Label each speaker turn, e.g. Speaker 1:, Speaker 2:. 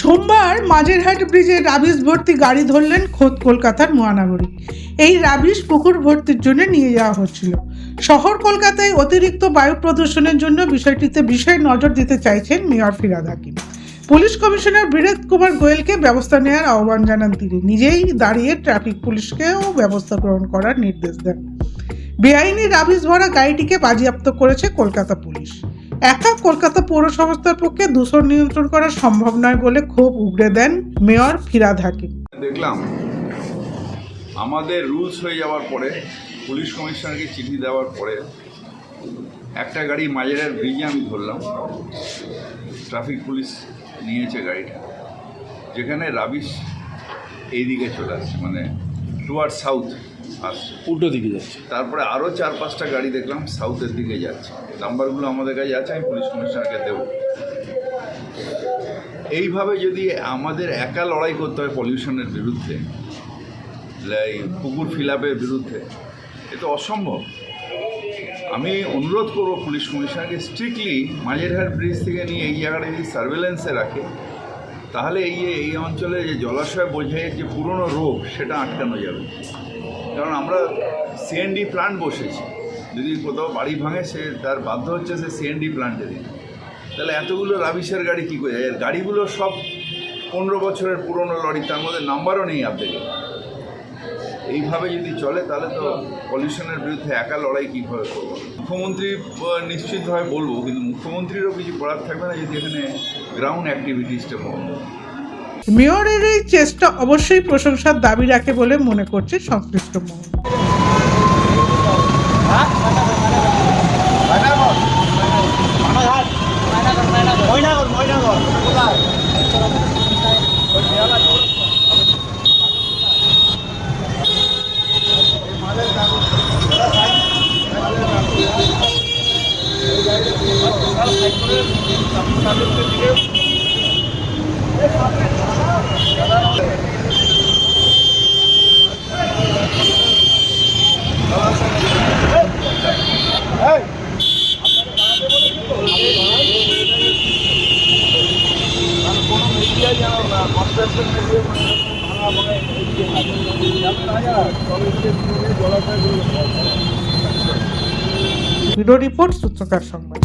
Speaker 1: সোমবার মাঝেরহাট ব্রিজে রাবিশ ভর্তি গাড়ি ধরলেন খোদ কলকাতার মহানগরী। এই রাবিশ পুকুর ভর্তির জন্য নিয়ে যাওয়া হচ্ছিল। শহর কলকাতায় অতিরিক্ত বায়ু প্রদূষণের জন্য বিষয়টিতে বিশেষ নজর দিতে চাইছেন mayor Firhad Hakim. Police commissioner বীরেদ Kumar গোয়েলকে ব্যবস্থা নেওয়ার আহ্বান জানান তিনি। নিজেই দাঁড়িয়ে ট্রাফিক পুলিশকেও ব্যবস্থা গ্রহণ করার নির্দেশ দেন। বেআইনি রাবিশ ভরা গাড়িটিকে বাজেয়াপ্ত করেছে কলকাতা পুলিশ। একা কলকাতা পৌর সংস্থার পক্ষে দূষণ নিয়ন্ত্রণ করা সম্ভব নয় বলে ক্ষোভ উগড়ে দেন মেয়র ফিরাদ হাকিম।
Speaker 2: দেখলাম আমাদের রুলস হয়ে যাওয়ার পরে, পুলিশ কমিশনারকে চিঠি দেওয়ার পরে একটা গাড়ি মাঝের ব্রিজে আমি ধরলাম। ট্রাফিক পুলিশ নিয়েছে গাড়িটা। যেখানে রাবিশ এইদিকে চলে আসছে মানে টুয়ার্ড সাউথ আসছে।
Speaker 3: উল্টো দিকে যাচ্ছে।
Speaker 2: তারপরে আরও চার পাঁচটা গাড়ি দেখলাম সাউথের দিকে যাচ্ছে। নাম্বারগুলো আমাদের কাছে আছে আমি পুলিশ কমিশনারকে দেবো। এইভাবে যদি আমাদের একা লড়াই করতে হয় পলিউশনের বিরুদ্ধে এই পুকুর ফিলাপের বিরুদ্ধে এ তো অসম্ভব। আমি অনুরোধ করব পুলিশ কমিশনারকে স্ট্রিক্টলি মাঝেরহাট ব্রিজ থেকে নিয়ে এই জায়গাটা যদি সার্ভেলেন্সে রাখে তাহলে এই যে এই অঞ্চলে যে জলাশয় বোঝাইয়ের যে পুরনো রোগ সেটা আটকানো যাবে। আমরা সিএনডি প্ল্যান্ট বসেছি। যদি কোথাও বাড়ি ভাঙে, সে তার বাধ্য হচ্ছে সে সিএনডি প্ল্যান্টে দিন তাহলে এতগুলো রাবিশের গাড়ি কী করে? আর গাড়িগুলো সব পনেরো বছরের পুরনো লরি, তার মধ্যে নাম্বারও নেই আর্ধেকে এইভাবে যদি চলে, তাহলে তো পলিউশনের বিরুদ্ধে একা লড়াই কীভাবে করব? মুখ্যমন্ত্রী নিশ্চিতভাবে বলব, কিন্তু মুখ্যমন্ত্রীরও কিছু করার থাকবে না, যদি এখানে গ্রাউন্ড অ্যাক্টিভিটিসটা বন্ধ
Speaker 1: মেয়রের এই চেষ্টা অবশ্যই প্রশংসার দাবি রাখে বলে মনে করছে সংশ্লিষ্ট মহল। রিপোর্ট সূত্রকার সংবাদ।